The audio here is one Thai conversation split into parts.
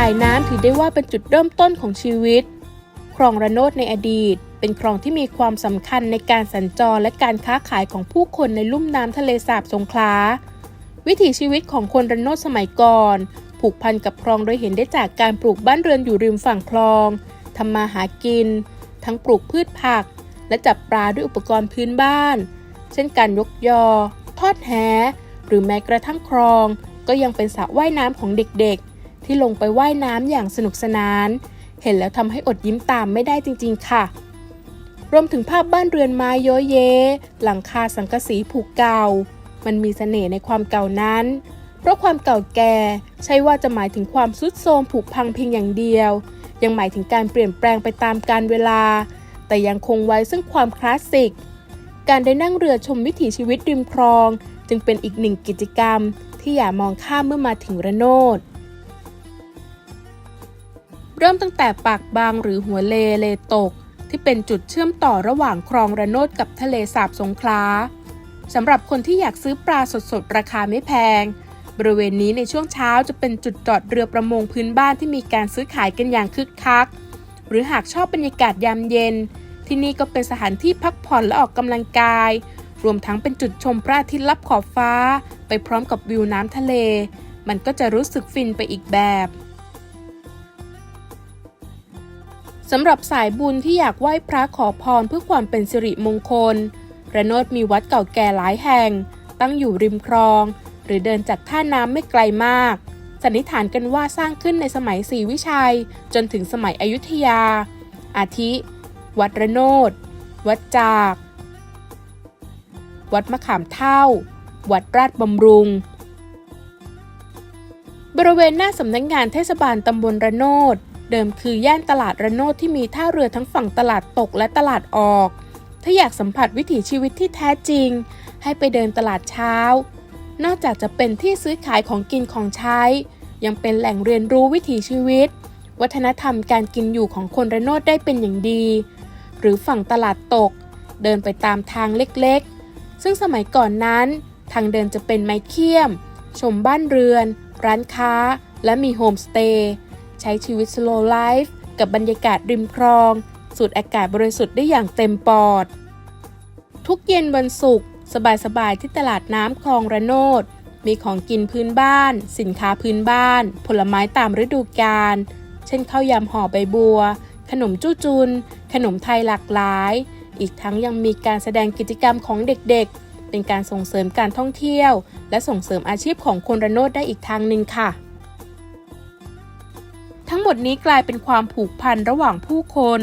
สายน้ำถือได้ว่าเป็นจุดเริ่มต้นของชีวิต คลองระโนดในอดีต เป็นคลองที่มีความสำคัญในการสัญจรและการค้าขายของผู้คนในลุ่มน้ำทะเลสาบสงขลา วิถีชีวิตของคนระโนดสมัยก่อน ผูกพันกับคลองโดยเห็นได้จากการปลูกบ้านเรือนอยู่ริมฝั่งคลองทำมาหากิน ทั้งปลูกพืชผัก และจับปลาด้วยอุปกรณ์พื้นบ้าน เช่นการยกยอ ทอดแห หรือแม้กระทั่งคลอง ก็ยังเป็นสระว่ายน้ำของเด็กๆ ที่ลงไปว่ายน้ำอย่างสนุกสนาน เห็นแล้วทำให้อดยิ้มตามไม่ได้จริงๆ ค่ะ รวมถึงภาพบ้านเรือนไม้ย้อยเย หลังคาสังกะสีผูกเก่า มันมีเสน่ห์ในความเก่านั้น เพราะความเก่าแก่ใช่ว่าจะหมายถึงความสุดโทรมผุพังเพียงอย่างเดียว ยังหมายถึงการเปลี่ยนแปลงไปตามกาลเวลา แต่ยังคงไว้ซึ่งความคลาสสิก การได้นั่งเรือชมวิถีชีวิตริมคลอง จึงเป็นอีกหนึ่งกิจกรรมที่อย่ามองข้ามเมื่อมาถึงระโนด ริ่มตั้งแต่ปากบางหรือหัวเลเลตก ที่เป็นจุดเชื่อมต่อระหว่างคลองระโนดกับทะเลสาบสงขลาสำหรับคนที่อยากซื้อปลาสดๆ ราคาไม่แพง บริเวณนี้ในช่วงเช้าจะเป็นจุดจอดเรือประมงพื้นบ้านที่มีการซื้อขายกันอย่างคึกคัก หรือหากชอบบรรยากาศยามเย็น ที่นี่ก็เป็นสถานที่พักผ่อนและออกกำลังกาย รวมทั้งเป็นจุดชมพระอาทิตย์ลับขอบฟ้า ไปพร้อมกับวิวน้ำทะเล มันก็จะรู้สึกฟินไปอีกแบบ สำหรับสายบุญที่อยากไหว้พระขอพรเพื่อความเป็นสิริมงคล ระโนดมีวัดเก่าแก่หลายแห่ง ตั้งอยู่ริมคลอง หรือเดินจากท่าน้ำไม่ไกลมาก สันนิษฐานกันว่าสร้างขึ้นในสมัยศรีวิชัย จนถึงสมัยอยุธยา อาทิ วัดระโนด วัดจาก วัดมะขามเท่า วัดราชบำรุง บริเวณหน้าสำนักงานเทศบาลตำบลระโนด เดิมคือย่านตลาดระโนดที่มีท่าเรือทั้งฝั่งตลาดตกและตลาดออก ถ้าอยากสัมผัสวิถีชีวิตที่แท้จริง ให้ไปเดินตลาดเช้า นอกจากจะเป็นที่ซื้อขายของกินของใช้ ยังเป็นแหล่งเรียนรู้วิถีชีวิต วัฒนธรรมการกินอยู่ของคนระโนดได้เป็นอย่างดี หรือฝั่งตลาดตก เดินไปตามทางเล็กๆ ซึ่งสมัยก่อนนั้น ทางเดินจะเป็นไม้เคี่ยม ชมบ้านเรือน ร้านค้า และมีโฮมสเตย์ ใช้ชีวิต slow life กับบรรยากาศริมคลอง สูดอากาศบริสุทธิ์ได้อย่างเต็มปอด ทุกเย็นวันศุกร์สบายๆที่ตลาดน้ำคลองระโนด มีของกินพื้นบ้าน สินค้าพื้นบ้าน ผลไม้ตามฤดูกาล เช่นข้าวยำห่อใบบัว ขนมจู้จุน ขนมไทยหลากหลาย อีกทั้งยังมีการแสดงกิจกรรมของเด็กๆ เป็นการส่งเสริมการท่องเที่ยว และส่งเสริมอาชีพของคนระโนดได้อีกทางหนึ่งค่ะ หมดนี้กลายเป็นความผูกพันระหว่างผู้คน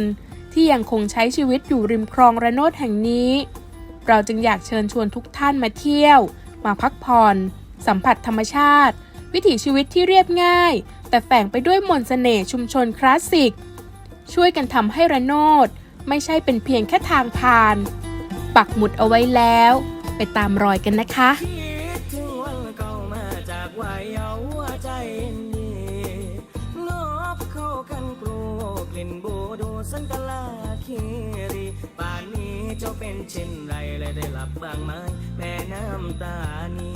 ที่ยังคงใช้ชีวิตอยู่ริมคลองระโนดแห่งนี้ เราจึงอยากเชิญชวนทุกท่านมาเที่ยว มาพักผ่อน สัมผัสธรรมชาติ วิถีชีวิตที่เรียบง่าย แต่แฝงไปด้วยมนต์เสน่ห์ชุมชนคลาสสิก ช่วยกันทำให้ระโนดไม่ใช่เป็นเพียงแค่ทางผ่าน ปักหมุดเอาไว้แล้ว ไปตามรอยกันนะคะ สันกลาคีรีป่านนี้เจ้าเป็นเช่นไรและได้หลับบ้างไหมแม่น้ำตานี้